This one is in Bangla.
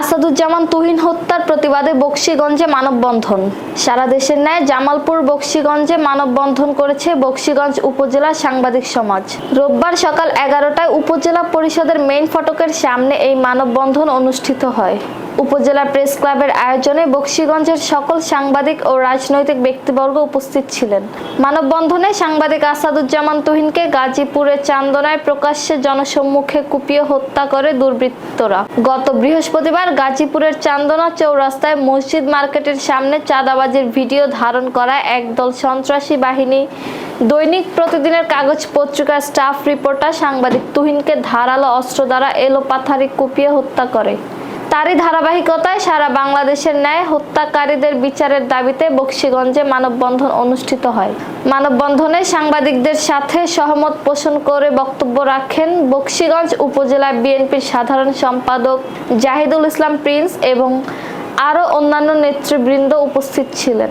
আসাদুজ্জামান তুহিন হত্যার প্রতিবাদে বক্সিগঞ্জে মানববন্ধন। সারা দেশের ন্যায় জামালপুর বক্সিগঞ্জে মানববন্ধন করেছে বক্সিগঞ্জ উপজেলা সাংবাদিক সমাজ। রোববার সকাল এগারোটায় উপজেলা পরিষদের মেইন ফটকের সামনে এই মানববন্ধন অনুষ্ঠিত হয়। উপজেলা প্রেস ক্লাবের আয়োজনে বক্সিগঞ্জের সকল সাংবাদিক ও রাজনৈতিক ব্যক্তিবর্গ উপস্থিত ছিলেন। মানববন্ধনে সাংবাদিক আসাদুজ্জামান তুহিনকে গাজীপুরের চান্দনায় প্রকাশ্যে জনসম্মুখে কুপিয়ে হত্যা করে দুর্বৃত্তরা। গত বৃহস্পতিবার গাজীপুরের চান্দনা চৌরাস্তায় মসজিদ মার্কেটের সামনে চাঁদাবাজির ভিডিও ধারণ করা একদল সন্ত্রাসী বাহিনী। দৈনিক প্রতিদিনের কাগজ পত্রিকার স্টাফ রিপোর্টার সাংবাদিক তুহিনকে ধারালো অস্ত্র দ্বারা এলোপাথারি কুপিয়ে হত্যা করে। তারই ধারাবাহিকতায় সারা বাংলাদেশের ন্যায় হত্যাকারীদের বিচারের দাবিতে বক্সিগঞ্জে মানববন্ধন অনুষ্ঠিত হয়। মানববন্ধনে সাংবাদিকদের সাথে সহমত পোষণ করে বক্তব্য রাখেন বক্সিগঞ্জ উপজেলা বিএনপির সাধারণ সম্পাদক জাহিদুল ইসলাম প্রিন্স এবং আরও অন্যান্য নেতৃবৃন্দ উপস্থিত ছিলেন।